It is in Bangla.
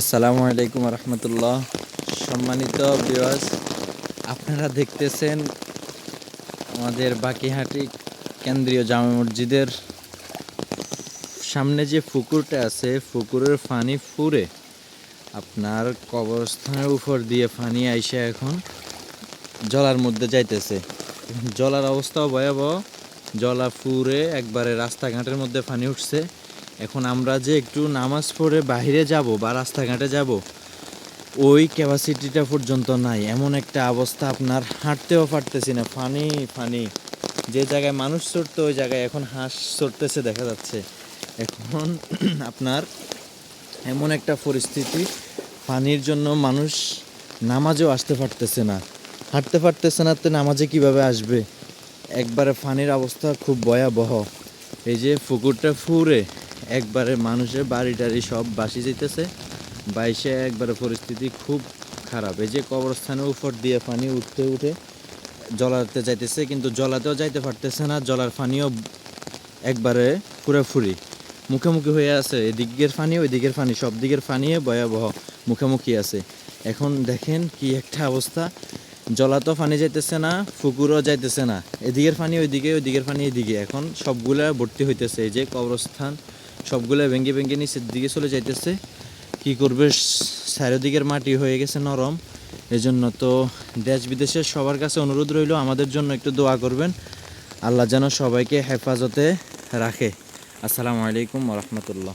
আসসালামু আলাইকুম রহমতুল্লাহ। সম্মানিত বিওয়াস আপনারা দেখতেছেন আমাদের বাকিহাটি কেন্দ্রীয় জামা মসজিদের সামনে যে পুকুরটা আছে পুকুরের পানি ফুরে আপনার কবরস্থানের উপর দিয়ে পানি আইসা এখন জলার মধ্যে যাইতেছে। জলার অবস্থাও ভয়াবহ, জলা ফুরে একবারে রাস্তাঘাটের মধ্যে পানি উঠছে। এখন আমরা যে একটু নামাজ পড়ে বাইরে যাব বা রাস্তাঘাটে যাব, ওই ক্যাপাসিটিটা পর্যন্ত নাই। এমন একটা অবস্থা আপনার হাঁটতেও পারতেছি না। Funny funny. যে জায়গায় মানুষ চড়তো, ওই জায়গায় এখন হাঁস চড়তেছে দেখা যাচ্ছে। এখন আপনার এমন একটা পরিস্থিতি পানির জন্য মানুষ নামাজেও আসতে পারতেছে না। হাঁটতে পারতেছে না তো নামাজে কীভাবে আসবে? একবারে পানির অবস্থা খুব ভয়াবহ। এই যে পুকুরটা ফুরে একবারে মানুষের বাড়ি টাড়ি সব বাসি যেতেছে বাইশে একবারে পরিস্থিতি খুব খারাপ। এই যে কবরস্থানের উপর দিয়ে পানি উঠতে উঠে জলাতে যাইতেছে, কিন্তু জলাতেও যাইতে পারতেছে না, জলার পানিও একবারে ফুরাফুরি মুখোমুখি হয়ে আছে, এদিকের পানি ওই দিকের পানি, সব দিকের পানিয়ে ভয়াবহ মুখোমুখি আছে। এখন দেখেন কি একটা অবস্থা। জলাতো পানি যাইতেছে না, পুকুরও যাইতেছে না। এদিকের পানি ওইদিকে, ওইদিকের পানি এদিকে। এখন সবগুলা ভর্তি হইতেছে। এই যে কবরস্থান সবগুলা ভেঙে ভেঙে নিচের দিকে চলে যাইতেছে। কি করবে? চারিদিকের মাটি হয়ে গেছে নরম। এজন্য তো দেশ বিদেশের সবার কাছে অনুরোধ রইল, আমাদের জন্য একটু দোয়া করবেন। আল্লাহ যেন সবাইকে হেফাজতে রাখে। আসসালামু আলাইকুম রহমতুল্লাহ।